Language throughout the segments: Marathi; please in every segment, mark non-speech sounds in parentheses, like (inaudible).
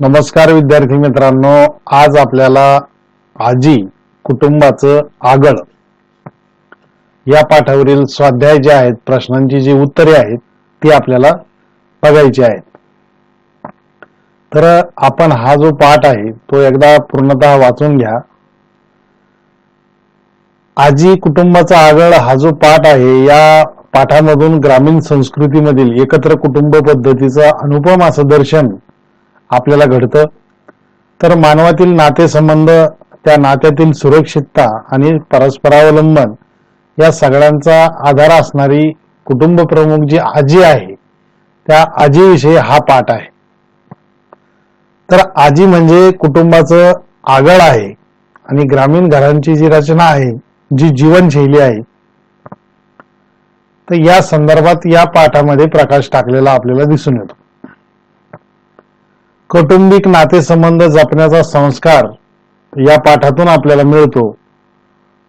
नमस्कार विद्यार्थी मित्रांनो आज आपल्याला आजी कुटुंबाचं आगळ. या पाठावरील स्वाध्याय जे आहेत प्रश्नांची जी उत्तरे आहेत ती आपल्याला बघायची आहेत. तर आपण हा जो पाठ आहे तो एकदा पूर्णतः वाचून घ्या. आजी कुटुंबाचा आगळ हा जो पाठ आहे या पाठामधून ग्रामीण संस्कृतीमधील एकत्र कुटुंब पद्धतीचं अनुपम असं दर्शन आपल्याला घडतं. तर मानवातील नातेसंबंध त्या नात्यातील सुरक्षितता आणि परस्परावलंबन या सगळ्यांचा आधार असणारी कुटुंब प्रमुख जी आजी आहे त्या आजीविषयी हा पाठ आहे. तर आजी म्हणजे कुटुंबाचं आगळ आहे आणि ग्रामीण घरांची जी रचना आहे जी जीवनशैली आहे तर या संदर्भात या पाठामध्ये प्रकाश टाकलेला आपल्याला दिसून येतो. कौटुंबिक नातेसंबंध जपण्याचा संस्कार या पाठातून आपल्याला मिळतो.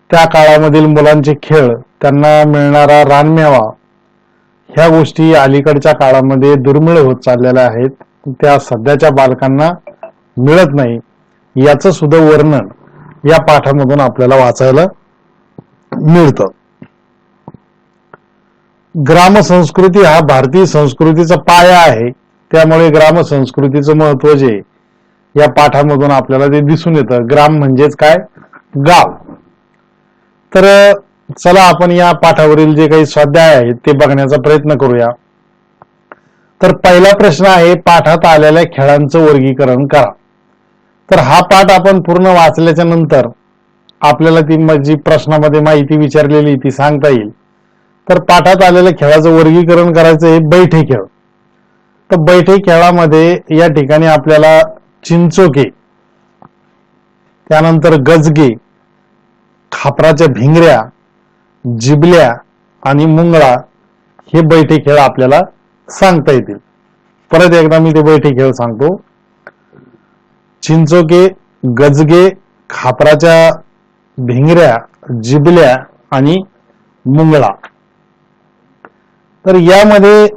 त्या काळामधील मुलांचे खेळ त्यांना मिळणारा रानमेवा ह्या गोष्टी अलीकडच्या काळामध्ये दुर्मिळ होत चाललेल्या आहेत. त्या सध्याच्या बालकांना मिळत नाही. याचं सुद्धा वर्णन या पाठामधून आपल्याला वाचायला मिळतं. ग्रामसंस्कृती हा भारतीय संस्कृतीचा पाया आहे. त्यामुळे ग्राम संस्कृतीचं महत्त्व जे या पाठामधून आपल्याला ते दिसून येतं. ग्राम म्हणजेच काय? गाव. तर चला आपण या पाठावरील जे काही स्वाध्याय आहेत ते बघण्याचा प्रयत्न करूया. तर पहिला प्रश्न आहे पाठात आलेल्या खेळांचं वर्गीकरण करा. तर हा पाठ आपण पूर्ण वाचल्याच्या नंतर आपल्याला ती जी प्रश्नामध्ये माहिती विचारलेली ती सांगता येईल. तर पाठात आलेल्या खेळाचं वर्गीकरण करायचं हे बैठे खेळ. तर बैठे खेळामध्ये या ठिकाणी आपल्याला चिंचोके त्यानंतर गजगे खापराच्या भिंगऱ्या जिबल्या आणि मुंगळा हे बैठे खेळ आपल्याला सांगता येतील. परत एकदा मी ते बैठे खेळ सांगतो. चिंचोके गजगे खापराच्या भिंगऱ्या जिबल्या आणि मुंगळा. तर यामध्ये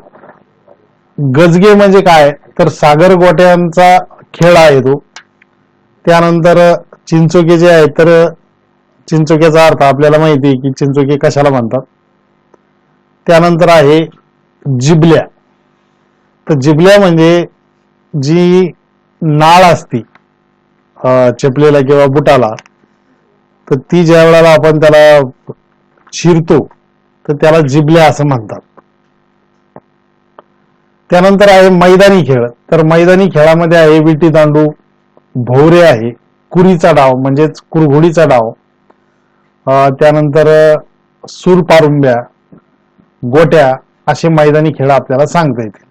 गजगे म्हणजे काय? तर सागर गोट्यांचा खेळ आहे तो. त्यानंतर चिंचोके जे आहे तर चिंचोक्याचा अर्थ आपल्याला माहिती आहे की चिंचोके कशाला म्हणतात? त्यानंतर आहे जिबल्या. तर जिबल्या म्हणजे जी नाळ असती चपलेला किंवा बुटाला तर ती ज्या वेळेला आपण त्याला चिरतो तर त्याला जिबल्या असं म्हणतात. त्यानंतर आहे मैदानी खेळ. तर मैदानी खेळामध्ये आहे विटी दांडू भोवरे आहे कुरीचा डाव म्हणजेच कुरघोडीचा डाव. त्यानंतर सूर पारुंब्या गोट्या असे मैदानी खेळ आपल्याला सांगता येतील.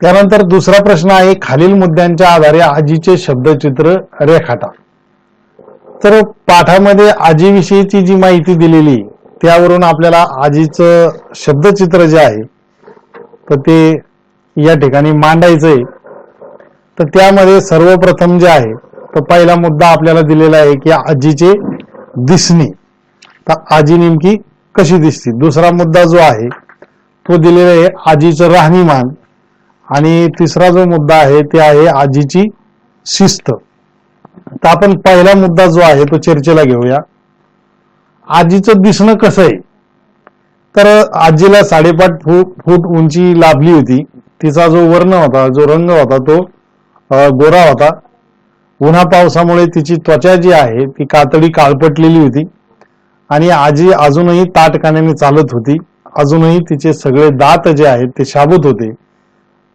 त्यानंतर दुसरा प्रश्न आहे खालील मुद्द्यांच्या आधारे आजीचे शब्दचित्र रेखाटा तर पाठामध्ये आजीविषयीची जी माहिती दिलेली त्यावरून आपल्याला आजीचं शब्दचित्र जे आहे तर ते या ठिकाणी मांडायचंय. तर त्यामध्ये सर्वप्रथम जे आहे तर पहिला मुद्दा आपल्याला दिलेला आहे की आजीचे दिसणे. तर आजी नेमकी कशी दिसते? दुसरा मुद्दा जो आहे तो दिलेला आहे आजीचं राहणीमान. आणि तिसरा जो मुद्दा आहे ते आहे आजीची शिस्त. तर आपण पहिला मुद्दा जो आहे तो चर्चेला घेऊया. आजीचं दिसणं कसं आहे? तर आजीला साडेपाच फूट फूट उंची लाभली होती. तिचा जो वर्ण होता जो रंग होता तो गोरा होता. उन्हा पावसामुळे तिची त्वचा जी आहे ती कातडी काळपटलेली होती आणि आजी अजूनही ताटकाण्याने चालत होती. अजूनही तिचे सगळे दात जे आहेत ते शाबूत होते.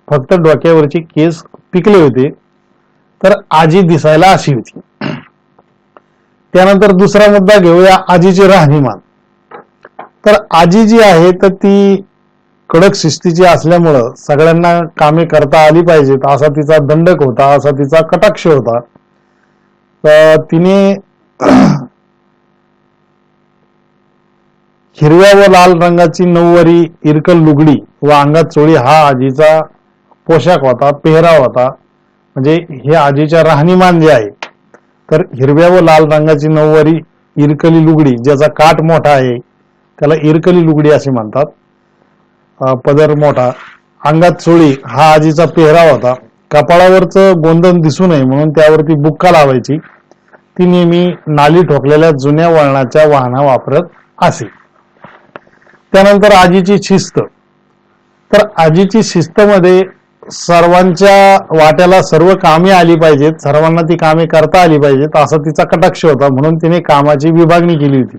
फक्त डोक्यावरचे केस पिकले होते. तर आजी दिसायला अशी होती. त्यानंतर दुसरा मुद्दा घेऊया आजीचे राहणीमान. तर आजी जी आहे तर ती कडक शिस्तीची असल्यामुळं सगळ्यांना कामे करता आली पाहिजेत. असा तिचा दंडक होता असा तिचा कटाक्ष होता. तर तिने (clears throat) हिरव्या व लाल रंगाची नऊवारी इरकल लुगडी व अंगात चोळी हा आजीचा पोशाख होता पेहराव होता. म्हणजे हे आजीच्या राहणीमान जे आहे तर हिरव्या व लाल रंगाची नऊवारी इरकली लुगडी ज्याचा काठ मोठा आहे त्याला इरकली लुगडी असे म्हणतात. पदर मोठा. अंगात चोळी हा आजीचा पेहराव होता. कपाळावरचं गोंधन दिसू नये म्हणून त्यावरती बुक्का लावायची. ती नेहमी नाली ठोकलेल्या जुन्या वळणाच्या वाहना वापरत असे. त्यानंतर आजीची शिस्त. तर आजीची शिस्तमध्ये सर्वांच्या वाट्याला सर्व कामे आली पाहिजेत. सर्वांना ती कामे करता आली पाहिजेत. असा तिचा कटाक्ष होता. म्हणून तिने कामाची विभागणी केली होती.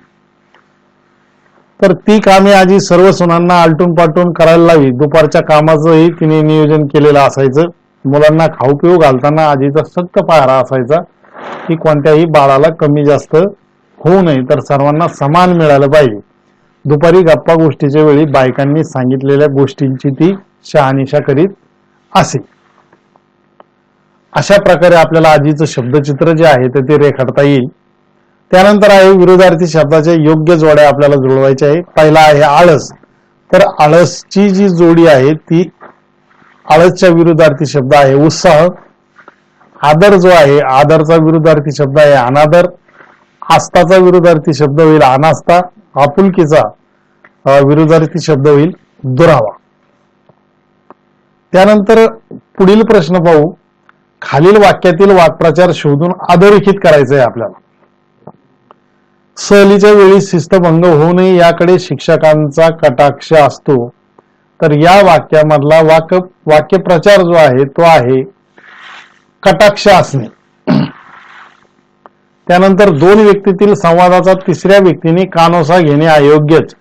तर ती कामे आजी सर्व सुनांना आलटून पालटून करायला लावी. दुपारच्या कामाचंही तिने नियोजन केलेलं असायचं. मुलांना खाऊ पिऊ घालताना आजीचा सक्त पाहारा असायचा की कोणत्याही बाळाला कमी जास्त होऊ नये तर सर्वांना समान मिळालं पाहिजे. दुपारी गप्पा गोष्टीच्या वेळी बायकांनी सांगितलेल्या गोष्टींची ती शहानिशा करीत असे. अशा प्रकारे आपल्याला आजीचं शब्दचित्र जे आहे तर ते रेखाटता येईल. त्यानंतर आहे विरोधार्थी शब्दाच्या योग्य जोड्या आपल्याला जुळवायच्या आहे. पहिला आहे आळस. तर आळसची जी जोडी आहे ती आळसच्या विरोधार्थी शब्द आहे उत्साह. आदर जो आहे आदरचा विरोधार्थी शब्द आहे अनादर. आस्थाचा विरोधार्थी शब्द होईल अनास्था आपुलकीचा विरोधार्थी शब्द होईल दुरावा. त्यानंतर पुढील प्रश्न पाहू. खालील वाक्यातील वाक्प्रचार शोधून अधोरेखित करायचं आहे आपल्याला. सहलीच्या वेळी शिस्तभंग होऊ नये याकडे शिक्षकांचा कटाक्ष असतो. तर या वाक्यामधला वाक्य वाक्यप्रचार जो आहे तो आहे कटाक्ष असणे. त्यानंतर दोन व्यक्तीतील संवादाचा तिसऱ्या व्यक्तीने कानोसा घेणे अयोग्यच.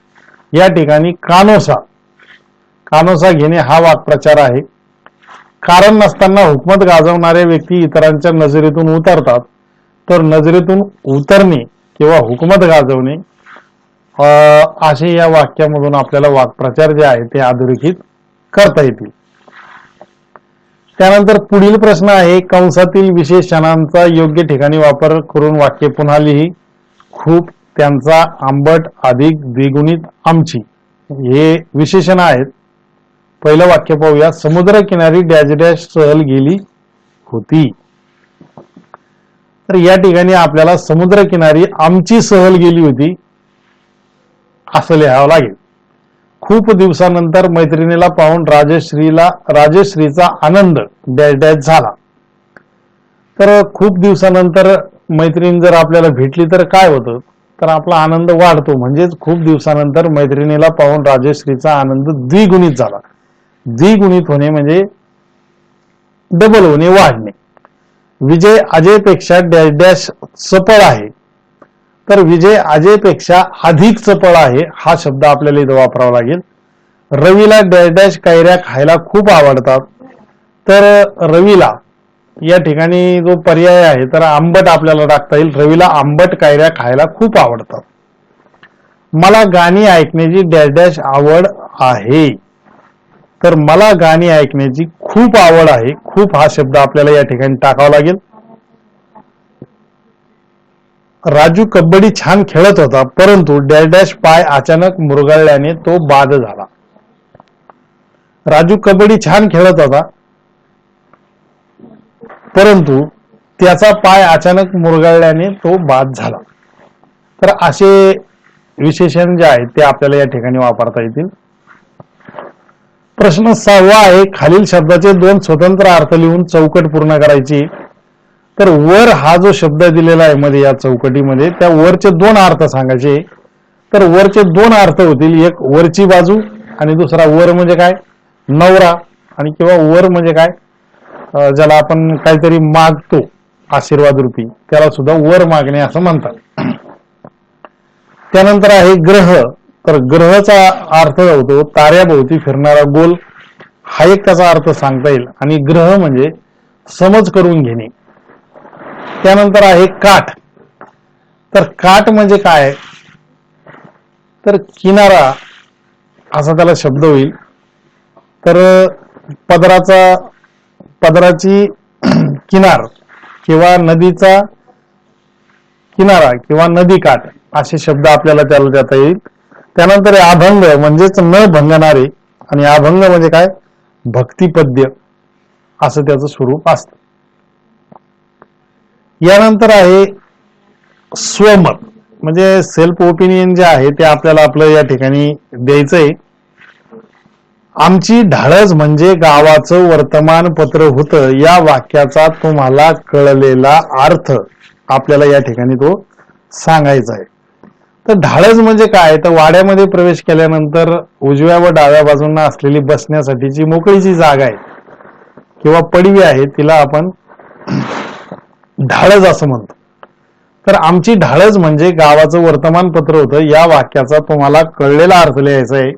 या ठिकाणी कानोसा. कानोसा घेणे हा वाक्प्रचार आहे. कारण नसताना हुकमत गाजवणाऱ्या व्यक्ती इतरांच्या नजरेतून उतरतात. तर नजरेतून उतरणे किंवा हुकमत गाजवणे असे या वाक्यामधून आपल्याला वाक्प्रचार जे आहे ते अधोरेखित करता येतील. त्यानंतर पुढील प्रश्न आहे कंसातील विशेषणांचा योग्य ठिकाणी वापर करून वाक्य पुन्हा लिही. खूप त्यांचा आंबट अधिक द्विगुणित आमची. हे विशेषण आहेत. पहिलं वाक्य पाहूया. समुद्र किनारी डॅश डॅश सहल गेली होती. तर या ठिकाणी आपल्याला समुद्रकिनारी आमची सहल गेली होती. असं लिहावं लागेल. खूप दिवसानंतर मैत्रिणीला पाहून राजश्रीला राजश्रीचा आनंद डॅश डॅश झाला. तर खूप दिवसानंतर मैत्रीण जर आपल्याला भेटली तर काय होतं? तर आपला आनंद वाढतो. म्हणजेच खूप दिवसानंतर मैत्रिणीला पाहून राजश्रीचा आनंद द्विगुणित झाला. द्विगुणित होणे म्हणजे डबल होणे वाढणे. विजय अजयपेक्षा डॅश डॅश चपळ आहे. तर विजय अजयपेक्षा अधिक चपळ आहे हा शब्द आपल्याला इथं वापरावा लागेल. रवीला डॅश डॅश कैऱ्या खायला खूप आवडतात. तर रवीला या ठिकाणी जो पर्याय आहे तर आंबट आपल्याला टाकता येईल. रवीला आंबट कैऱ्या खायला खूप आवडतात. मला गाणी ऐकण्याची डॅश डॅश आवड आहे. तर मला गाणी ऐकण्याची खूप आवड आहे खूप हा शब्द आपल्याला या ठिकाणी टाकावा लागेल. राजू कबड्डी छान खेळत होता परंतु डॅश डॅश पाय अचानक मुरगळल्याने तो बाद झाला. राजू कबड्डी छान खेळत होता परंतु त्याचा पाय अचानक मुरगळल्याने तो बाद झाला. तर असे विशेषण जे आहे ते आपल्याला या ठिकाणी वापरता येतील. प्रश्न सहावा आहे खालील शब्दाचे दोन स्वतंत्र अर्थ लिहून चौकट पूर्ण करायची. तर वर हा जो शब्द दिलेला आहे मध्ये या चौकटीमध्ये त्या वरचे दोन अर्थ सांगायचे. तर वरचे दोन अर्थ होतील एक वरची बाजू आणि दुसरा वर म्हणजे काय? नवरा. आणि किंवा वर म्हणजे काय? ज्याला आपण काहीतरी मागतो आशीर्वाद रूपी. त्याला सुद्धा वर मागणे असं म्हणतात. त्यानंतर आहे ग्रह. तर ग्रहचा अर्थ होतो ताऱ्याभोवती फिरणारा गोल हा एक त्याचा अर्थ सांगता येईल. आणि ग्रह म्हणजे समज करून घेणे. त्यानंतर आहे काठ. तर काठ म्हणजे काय? तर किनारा असा त्याला शब्द होईल. तर पदराचा पदराची (clears throat) किनार किंवा नदीचा किनारा किंवा नदी काठ असे शब्द आपल्याला त्याला देता येईल. त्यानंतर अभंग म्हणजेच न भंगणारे आणि अभंग म्हणजे काय? भक्तिपद्य असं त्याचं स्वरूप असतं. यानंतर आहे स्वमत. म्हणजे सेल्फ ओपिनियन जे आहे ते आपल्याला आपलं या ठिकाणी द्यायचंय. आमची ढाळच म्हणजे गावाचं वर्तमानपत्र होतं. या वाक्याचा तुम्हाला कळलेला अर्थ आपल्याला या ठिकाणी तो सांगायचा आहे. तर ढाळच म्हणजे काय? तर वाड्यामध्ये प्रवेश केल्यानंतर उजव्या व डाव्या बाजूंना असलेली बसण्यासाठीची मोकळीची जागा आहे. किंवा पडवी आहे तिला आपण ढाळच असं म्हणतो. तर आमची ढाळच म्हणजे गावाचं वर्तमानपत्र होतं. या वाक्याचा तुम्हाला कळलेला अर्थ लिहायचा आहे.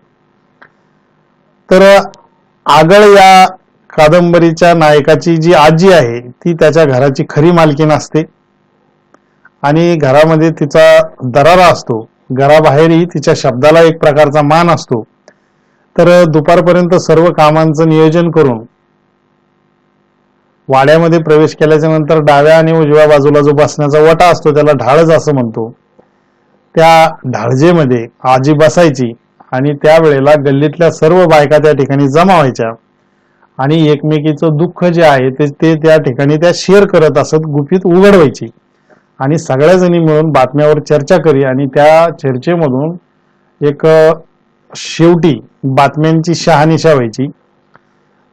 तर आगळ या कादंबरीच्या नायकाची जी आजी आहे ती त्याच्या घराची खरी मालकी नसते आणि घरामध्ये तिचा दरारा असतो. घराबाहेरही तिच्या शब्दाला एक प्रकारचा मान असतो. तर दुपारपर्यंत सर्व कामांचं नियोजन करून वाड्यामध्ये प्रवेश केल्याच्यानंतर डाव्या आणि उजव्या बाजूला जो बसण्याचा वटा असतो त्याला ढाळज असं म्हणतो. त्या ढाळजेमध्ये आजी बसायची आणि त्यावेळेला गल्लीतल्या सर्व बायका त्या ठिकाणी जमा व्हायच्या आणि एकमेकीचं दुःख जे आहे ते ते त्या ठिकाणी त्या शेअर करत असत गुपित उघड व्हायची आणि सगळ्या जणी मिळून बातम्यावर चर्चा करी आणि त्या चर्चेमधून एक शेवटी बातम्यांची शहानिशा व्हायची.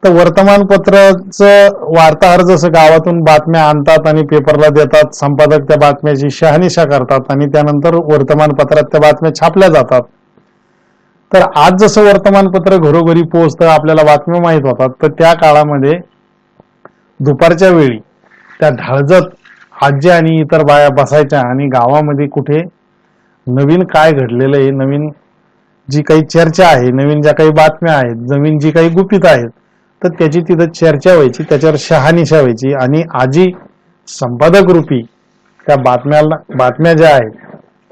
तर वर्तमानपत्राचं वार्ताहर जसं गावातून बातम्या आणतात आणि पेपरला देतात संपादक त्या बातम्याची शहानिशा करतात आणि त्यानंतर वर्तमानपत्रात त्या बातम्या छापल्या जातात. तर आज जसं वर्तमानपत्र घरोघरी पोहोचतं आपल्याला बातम्या माहीत होतात तर त्या काळामध्ये दुपारच्या वेळी त्या ढाळजत आजी आणि इतर बाया बसायच्या आणि गावामध्ये कुठे नवीन काय घडलेलं आहे नवीन जी काही चर्चा आहे नवीन ज्या काही बातम्या आहेत नवीन जी काही गुपित आहेत तर त्याची तिथं चर्चा व्हायची त्याच्यावर शहानिशा व्हायची. आणि आजी संपादक रूपी त्या बातम्याला बातम्या ज्या आहेत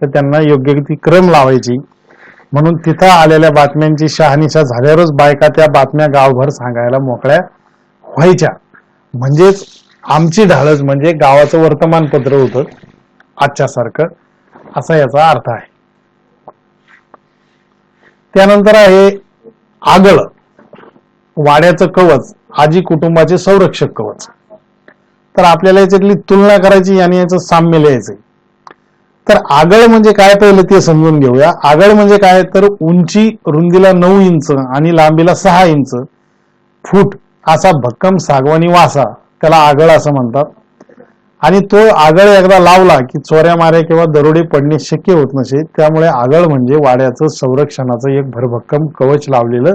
तर त्यांना योग्य ती क्रम लावायची. म्हणून तिथं आलेल्या बातम्यांची शहानिशा झाल्यावरच बायका त्या बातम्या गावभर सांगायला मोकळ्या व्हायच्या. म्हणजेच आमची ढाळच म्हणजे गावाचं वर्तमानपत्र होतं. आजच्या सारखं असा याचा अर्थ आहे. त्यानंतर आहे आगळ. वाड्याचं कवच आजी कुटुंबाचे संरक्षक कवच. तर आपल्याला याच्यातली तुलना करायची आणि याचं साम्य लिहायचंय. तर आगळ म्हणजे काय पहिलं ते समजून घेऊया. आगळ म्हणजे काय? तर उंची रुंदीला नऊ इंच आणि लांबीला सहा इंच फूट असा भक्कम सागवानी वासा. त्याला आगळ असं म्हणतात. आणि तो आगळ एकदा लावला की चोऱ्या माऱ्या किंवा दरोडे पडणे शक्य होत नसे. त्यामुळे आगळ म्हणजे वाड्याचं संरक्षणाचं एक भरभक्कम कवच लावलेलं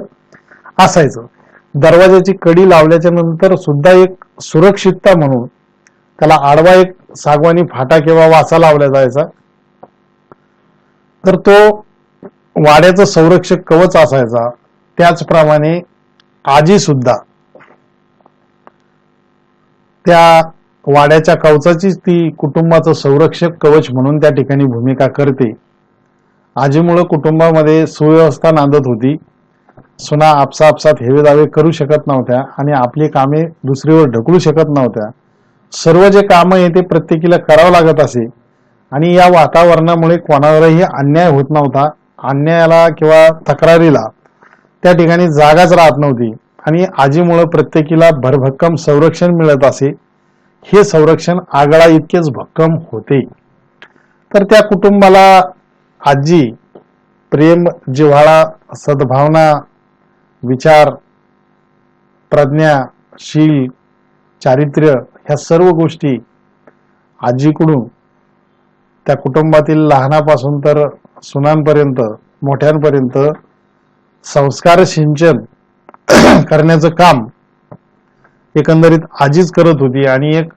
असायचं. दरवाजाची कडी लावल्याच्या नंतर सुद्धा एक सुरक्षितता म्हणून त्याला आडवा एक सागवानी फाटा किंवा वासा लावला जायचा. तर तो वाड्याचं संरक्षक कवच असायचा. त्याचप्रमाणे आजी सुद्धा त्या वाड्याच्या कवचाचीच ती कुटुंबाचं संरक्षक कवच म्हणून त्या ठिकाणी भूमिका करते. आजीमुळं कुटुंबामध्ये सुव्यवस्था नांदत होती. सुना आपसा आपसात हेवे दावे करू शकत नव्हत्या आणि आपली कामे दुसरीवर ढकलू शकत नव्हत्या. सर्व जे कामं आहे ते प्रत्येकीला करावं लागत असे. आणि या वातावरणामुळे कोणावरही अन्याय होत नव्हता. अन्यायाला किंवा तक्रारीला त्या ठिकाणी जागाच राहत नव्हती. आणि आजीमुळं प्रत्येकीला भरभक्कम संरक्षण मिळत असे हे संरक्षण आगळा इतकेच भक्कम होते. तर त्या कुटुंबाला आजी प्रेम जिव्हाळा सद्भावना विचार प्रज्ञा शील चारित्र्य ह्या सर्व गोष्टी आजीकडून त्या कुटुंबातील लहानापासून तर सुनांपर्यंत मोठ्यांपर्यंत संस्कार सिंचन (coughs) करण्याचं काम एकंदरीत आजीच करत होती आणि एक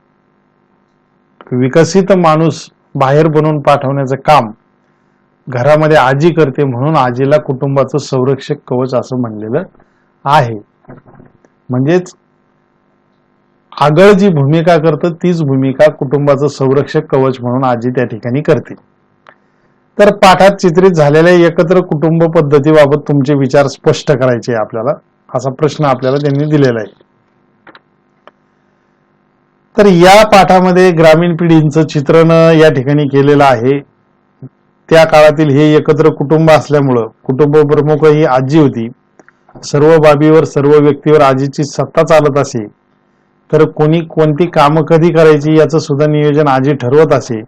विकसित माणूस बाहेर बनवून पाठवण्याचं काम घरामध्ये आजी करते म्हणून आजीला कुटुंबाचं संरक्षक कवच असं म्हणलेलं आहे. म्हणजेच आगळ जी भूमिका करतं तीच भूमिका कुटुंबाचं संरक्षक कवच म्हणून आजी त्या ठिकाणी करते. तर पाठात चित्रित झालेल्या एकत्र कुटुंब पद्धतीबाबत तुमचे विचार स्पष्ट करायचे आपल्याला. असा प्रश्न आपल्याला त्यांनी दिलेला आहे. तर या पाठामध्ये ग्रामीण पिढींचं चित्रण या ठिकाणी केलेलं आहे. त्या काळातील हे एकत्र कुटुंब असल्यामुळं कुटुंब प्रमुख ही आजी होती. सर्व बाबीवर सर्व व्यक्तीवर आजीची सत्ता चालत असे. तर कोणी कोणती कामं कधी करायची याचं सुद्धा नियोजन आजी ठरवत असे.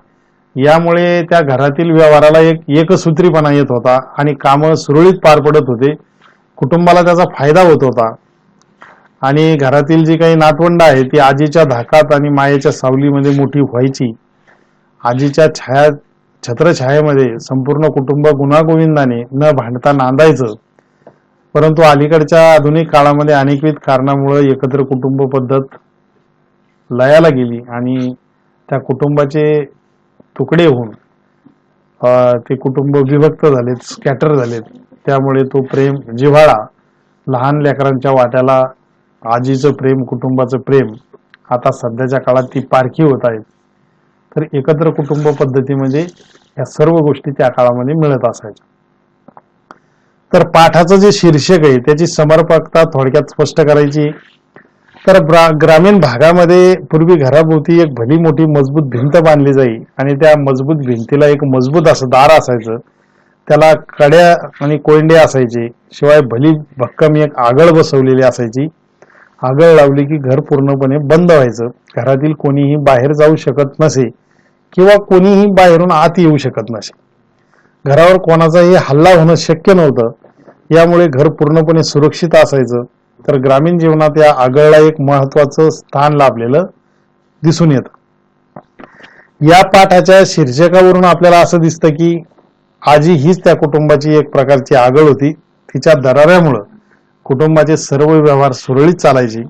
यामुळे त्या घरातील व्यवहाराला एक एकसूत्रीपणा येत होता आणि कामं सुरळीत पार पडत होते. कुटुंबाला त्याचा फायदा होत होता. आणि घरातील जी काही नातवंड आहे ती आजीच्या धाकात आणि मायेच्या सावलीमध्ये मोठी व्हायची. आजीच्या छाया छत्रछायेमध्ये संपूर्ण कुटुंब गुणागोविंदाने न भांडता नांदायचं. परंतु अलीकडच्या आधुनिक काळामध्ये अनेकविध कारणामुळे एकत्र कुटुंब पद्धत लयाला गेली आणि त्या कुटुंबाचे तुकडे होऊन ते कुटुंब विभक्त झालेत स्कॅटर झालेत. त्यामुळे तो प्रेम जिव्हाळा लहान लेकरांच्या वाट्याला आजीचं प्रेम कुटुंबाचं प्रेम आता सध्याच्या काळात ती पारखी होत आहेत तर एकत्र कुटुंब पद्धतीमध्ये म्हणजे या सर्व गोष्टी त्या काळामध्ये मिळत असायच्या. तर पाठाचं जे शीर्षक आहे त्याची समर्पकता थोडक्यात स्पष्ट करायची. तर ग्रामीण भागामध्ये पूर्वी घराभोवती एक भली मोठी मजबूत भिंत बांधली जाई आणि त्या मजबूत भिंतीला एक मजबूत असं दार असायचं. त्याला कड्या आणि कोयंडे असायचे. शिवाय भली भक्कम एक आगळ बसवलेली असायची. आगळ लावली की घर पूर्णपणे बंद व्हायचं. घरातील कोणीही बाहेर जाऊ शकत नसे किंवा कोणीही बाहेरून आत येऊ शकत नसे. घरावर कोणाचाही हल्ला होणं शक्य नव्हतं. यामुळे घर पूर्णपणे सुरक्षित असायचं. तर ग्रामीण जीवनात या आगळला एक महत्वाचं स्थान लाभलेलं दिसून येतं. या पाठाच्या शीर्षकावरून आपल्याला असं दिसतं की आजी हीच त्या कुटुंबाची एक प्रकारची आगळ होती. तिच्या दराऱ्यामुळं कुटुंबाचे सर्व व्यवहार सुरळीत चालायचे.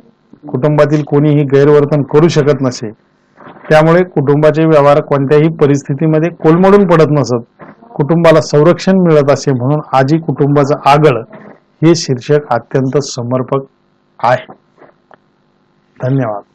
कुटुंबातील कोणीही गैरवर्तन करू शकत नसे. त्यामुळे कुटुंबाचे व्यवहार कोणत्याही परिस्थितीमध्ये कोलमडून पडत नसत. कुटुंबाला संरक्षण मिळत असे म्हणून आजी कुटुंबाचं आगळ हे शीर्षक अत्यंत समर्पक आहे. धन्यवाद.